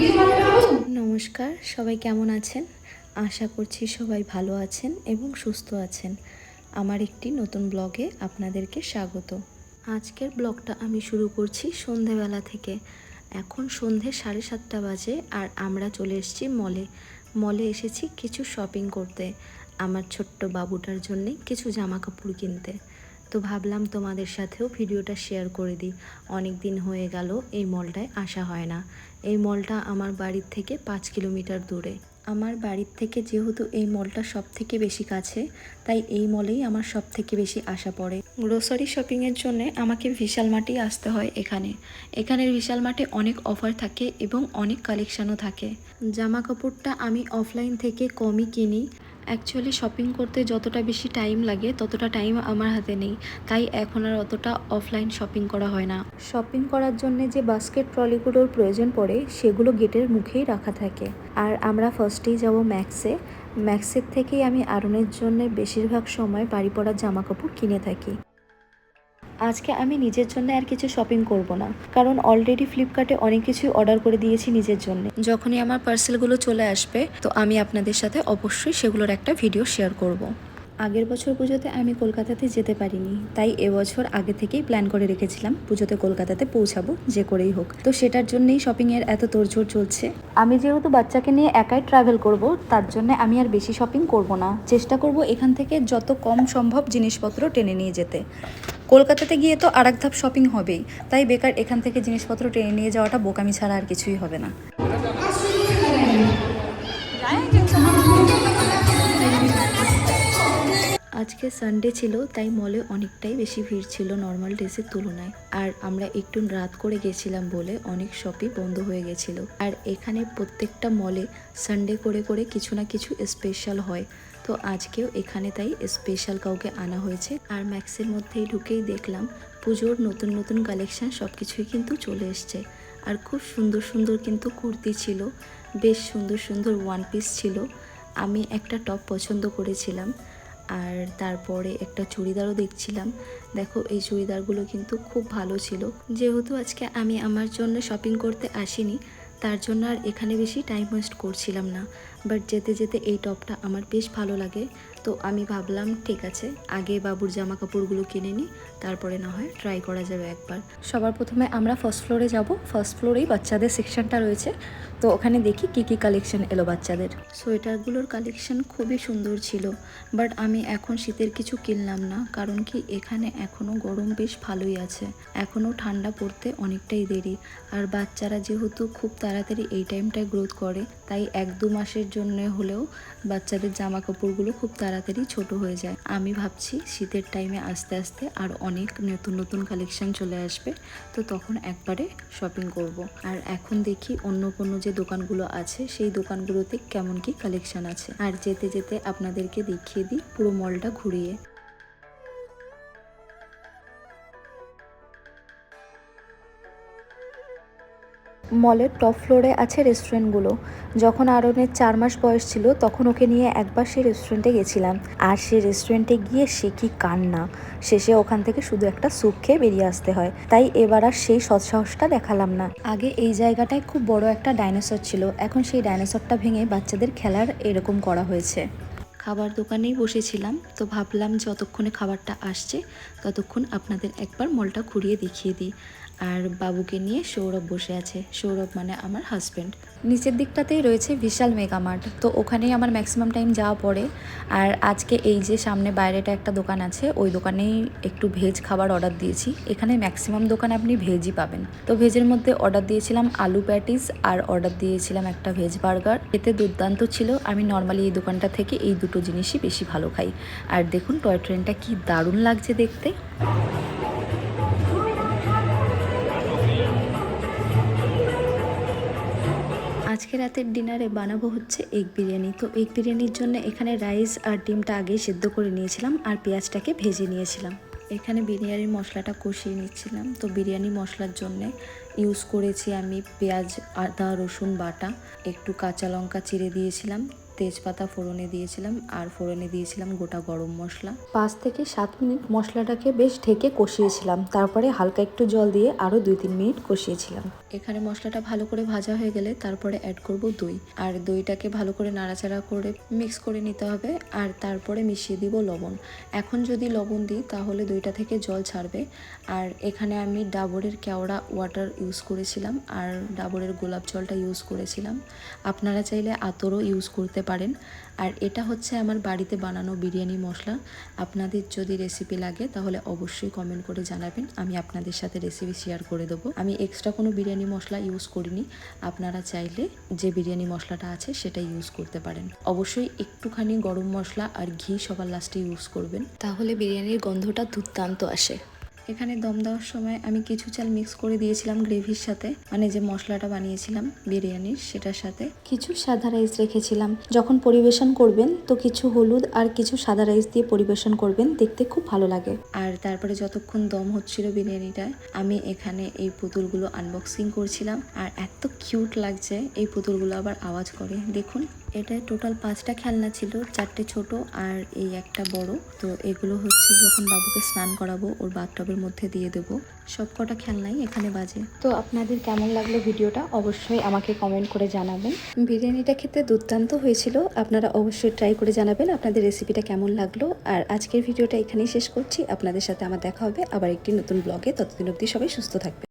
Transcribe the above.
নমস্কার, সবাই কেমন আছেন? আশা করছি সবাই ভালো আছেন এবং সুস্থ আছেন। আমার একটি নতুন ব্লগে আপনাদেরকে স্বাগত। আজকের ব্লগটা আমি শুরু করছি সন্ধেবেলা থেকে। এখন সন্ধে সাড়ে সাতটা বাজে আর আমরা চলে এসেছি মলে। মলে এসেছি কিছু শপিং করতে। আমার ছোট্ট বাবুটার জন্যে কিছু জামা কাপড় কিনতে। তো ভাবলাম তোমাদের সাথেও ভিডিওটা শেয়ার করে দিই। অনেক দিন হয়ে গেল, এই মলটায় আসা হয় না। এই মলটা আমার বাড়ির থেকে পাঁচ কিলোমিটার দূরে। আমার বাড়ির থেকে যেহেতু এই মলটা সব থেকে বেশি কাছে, তাই এই মলেই আমার সব থেকে বেশি আশা পড়ে। গ্রোসারি শপিংয়ের জন্য আমাকে বিশাল মাটি আসতে হয় এখানে। এখানের বিশাল মাঠে অনেক অফার থাকে এবং অনেক কালেকশানও থাকে। জামা কাপড়টা আমি অফলাইন থেকে কমই কিনি। অ্যাকচুয়ালি শপিং করতে যতটা বেশি টাইম লাগে, ততটা টাইম আমার হাতে নেই। তাই এখন আর অতটা অফলাইন শপিং করা হয় না। শপিং করার জন্য যে বাস্কেট ট্রলিগুলোর প্রয়োজন পড়ে, সেগুলো গেটের মুখেই রাখা থাকে। আর আমরা ফার্স্টেই যাব ম্যাক্সে ম্যাক্সের থেকেই আমি আরনের জন্য বেশিরভাগ সময় বাড়ি পড়ার জামাকাপড় কিনে থাকি। আজকে আমি নিজের জন্য আর কিছু শপিং করব না। কারণ অলরেডি ফ্লিপকার্টে অনেক কিছু অর্ডার করে দিয়েছি নিজের জন্য। যখনই আমার পার্সেলগুলো চলে আসবে, তো আমি আপনাদের সাথে অবশ্যই সেগুলোর একটা ভিডিও শেয়ার করব। আগের বছর পুজোতে আমি কলকাতাতে যেতে পারিনি, তাই এবছর আগে থেকেই প্ল্যান করে রেখেছিলাম পুজোতে কলকাতাতে পৌঁছাবো, যে করেই হোক। তো সেটার জন্যই শপিংয়ের এত তোড়জোড় চলছে। আমি যেহেতু বাচ্চাকে নিয়ে একাই ট্রাভেল করব, তার জন্য আমি আর বেশি শপিং করব না। চেষ্টা করব এখান থেকে যত কম সম্ভব জিনিসপত্র টেনে নিয়ে যেতে। কলকাতাতে গিয়ে তো আর এক ধাপ শপিং হবেই। তাই বেকার এখান থেকে জিনিসপত্র টেনে নিয়ে যাওয়াটা বোকামি ছাড়া আর কিছুই হবে না। আজকে সানডে ছিল, তাই মলে অনেকটাই বেশি ভিড় ছিল নর্মাল ডেজের তুলনায়। আর আমরা একটু রাত করে গেছিলাম বলে অনেক শপই বন্ধ হয়ে গেছিল। আর এখানে প্রত্যেকটা মলে সানডে করে করে কিছু না কিছু স্পেশাল হয়। তো আজকেও এখানে তাই স্পেশাল কাউকে আনা হয়েছে। আর ম্যাক্সের মধ্যেই ঢুকেই দেখলাম পুজোর নতুন নতুন কালেকশন সব কিছুই কিন্তু চলে এসছে। আর খুব সুন্দর সুন্দর কিন্তু কুর্তি ছিল, বেশ সুন্দর সুন্দর ওয়ান পিস ছিল। আমি একটা টপ পছন্দ করেছিলাম, আর তারপরে একটা চুড়িদারও দেখছিলাম। দেখো, এই চুড়িদারগুলো কিন্তু খুব ভালো ছিল। যেহেতু আজকে আমি আমার জন্য শপিং করতে আসিনি তার জন্য আর এখানে বেশি টাইম ওয়েস্ট করছিলাম না। বাট যেতে যেতে এই টপটা আমার বেশ ভালো লাগে। তো আমি ভাবলাম, ঠিক আছে, আগে বাবুর জামা কাপড়গুলো কিনে নিই তারপরে না হয় ট্রাই করা যাবে একবার। সবার প্রথমে আমরা ফার্স্ট ফ্লোরে যাব। ফার্স্ট ফ্লোরেই বাচ্চাদের সেকশনটা রয়েছে। তো ওখানে দেখি কি কি কালেকশন এলো বাচ্চাদের। সোয়েটারগুলোর কালেকশন খুবই সুন্দর ছিল বাট আমি এখন শীতের কিছু কিনলাম না, কারণ কি এখানে এখনও গরম বেশ ভালোই আছে। এখনও ঠান্ডা পড়তে অনেকটাই দেরি, আর বাচ্চারা যেহেতু খুব তাড়াতাড়ি এই টাইমটায় গ্রোথ করে, তাই এক দু মাসের জন্য হলেও বাচ্চাদের জামা কাপড়গুলো খুব তাড়াতাড়ি ছোট হয়ে যায়। আমি ভাবছি শীতের টাইমে আস্তে আস্তে আর অনেক নতুন নতুন কালেকশন চলে আসবে, তো তখন একবারে শপিং করব। আর এখন দেখি অন্য কোনো যে দোকানগুলো আছে, সেই দোকানগুলোতে কেমন কি কালেকশন আছে? আর যেতে যেতে আপনাদেরকে দেখিয়ে দিই পুরো মলটা ঘুরিয়ে। মলের টপ ফ্লোরে আছে রেস্টুরেন্টগুলো। যখন আরনের চার মাস বয়স ছিল, তখন ওকে নিয়ে একবার সেই রেস্টুরেন্টে গেছিলাম। আর সেই রেস্টুরেন্টে গিয়ে সে কি কান্না। শেষে ওখান থেকে শুধু একটা স্যুপ খেয়ে বেরিয়ে আসতে হয়। তাই এবার আর সেই সৎসাহসটা দেখালাম না। আগে এই জায়গাটায় খুব বড় একটা ডাইনোসর ছিল। এখন সেই ডাইনোসরটা ভেঙে বাচ্চাদের খেলার এরকম করা হয়েছে। খাবার দোকানেই বসেছিলাম। তো ভাবলাম, যতক্ষণে খাবারটা আসছে, ততক্ষণ আপনাদের একবার মলটা ঘুরিয়ে দেখিয়ে দিই। আর বাবুকে নিয়ে সৌরভ বসে আছে। সৌরভ মানে আমার হাজব্যান্ড নিচের দিকটাতেই রয়েছে বিশাল মেগামার্ট তো ওখানেই আমার ম্যাক্সিমাম টাইম যাওয়া পড়ে। আর আজকে এই যে সামনে বাইরেটা একটা দোকান আছে, ওই দোকানেই একটু ভেজ খাবার অর্ডার দিয়েছি। এখানে ম্যাক্সিমাম দোকানে আপনি ভেজই পাবেন। তো ভেজের মধ্যে অর্ডার দিয়েছিলাম আলু প্যাটিস আর অর্ডার দিয়েছিলাম একটা ভেজ বার্গার এতে দুর্দান্ত ছিল। আমি নর্মালি এই দোকানটা থেকে এই দুটো জিনিসই বেশি ভালো খাই। আর দেখুন টয় ট্রেনটা কি দারুণ লাগছে দেখতে। আজকে রাতের ডিনারে বানাবো হচ্ছে এগ বিরিয়ানি। তো এগ বিরিয়ানির জন্য এখানে রাইস আর ডিমটা আগে সেদ্ধ করে নিয়েছিলাম আর পেঁয়াজটাকে ভেজে নিয়েছিলাম। এখানে বিরিয়ানির মশলাটা কষিয়ে নিচ্ছিলাম। তো বিরিয়ানি মশলার জন্যে ইউজ করেছি আমি পেঁয়াজ, আদা, রসুন বাটা, একটু কাঁচা লঙ্কা চিড়ে দিয়েছিলাম। তেজপাতা ফোড়নে দিয়েছিলাম আর ফোড়নে দিয়েছিলাম গোটা গরম মশলা। পাঁচ থেকে সাত মিনিট মশলাটাকে বেশ ঢেকে কষিয়েছিলাম। তারপরে হালকা একটু জল দিয়ে আরও দুই তিন মিনিট কষিয়েছিলাম। এখানে মশলাটা ভালো করে ভাজা হয়ে গেলে তারপরে অ্যাড করব দই। আর দইটাকে ভালো করে নাড়াচাড়া করে মিক্স করে নিতে হবে। আর তারপরে মিশিয়ে দিব লবণ। এখন যদি লবণ দিই, তাহলে দইটা থেকে জল ছাড়বে। আর এখানে আমি ডাবরের কেওড়া ওয়াটার ইউজ করেছিলাম। আর ডাবরের গোলাপ জলটা ইউজ করেছিলাম। আপনারা চাইলে আতরও ইউজ করতে পারেন। আর এটা হচ্ছে আমার বাড়িতে বানানো বিরিয়ানি মশলা। আপনাদের যদি রেসিপি লাগে, তাহলে অবশ্যই কমেন্ট করে জানাবেন। আমি আপনাদের সাথে রেসিপি শেয়ার করে দেবো। আমি এক্সট্রা কোনো বিরিয়ানি মশলা ইউজ করিনি। আপনারা চাইলে যে বিরিয়ানি মশলাটা আছে, সেটা ইউজ করতে পারেন। অবশ্যই একটুখানি গরম মশলা আর ঘি সবার লাস্টে ইউজ করবেন। তাহলে বিরিয়ানির গন্ধটা দুর্দান্ত আসে। এখানে দম দেওয়ার সময় আমি কিছু চাল মিক্স করে দিয়েছিলাম গ্রেভির সাথে। মানে যে মশলাটা বানিয়েছিলাম, বিরিয়ানির সেটার সাথে। কিছু সাদা রাইস রেখেছিলাম। যখন পরিবেশন করবেন, তো কিছু হলুদ আর কিছু সাদা রাইস দিয়ে পরিবেশন করবেন, দেখতে খুব ভালো লাগে। আর তারপরে যতক্ষণ দম হচ্ছিল বিরিয়ানিটায়, আমি এখানে এই পুতুলগুলো আনবক্সিং করছিলাম। আর এত কিউট লাগছে, এই পুতুলগুলো আবার আওয়াজ করে। দেখুন। এটা টোটাল পাঁচটা খেলনা ছিল চারটে ছোট আর এই একটা বড়। তো এগুলো হচ্ছে যখন বাবুকে স্নান করাবো ওর বাথটবের মধ্যে দিয়ে দেবো। সব কটা খেলনাই এখানে বাজে। তো আপনাদের কেমন লাগল ভিডিওটা? অবশ্যই আমাকে কমেন্ট করে জানাবেন। বিরিয়ানিটা খেতে দুর্দান্ত হয়েছিল। আপনারা অবশ্যই ট্রাই করে জানাবেন আপনাদের রেসিপিটা কেমন লাগল। আর আজকের ভিডিওটা এখানেই শেষ করছি। আপনাদের সাথে আমার দেখা হবে আবার একটি নতুন ব্লগে ততদিন অবধি সবাই সুস্থ থাকবে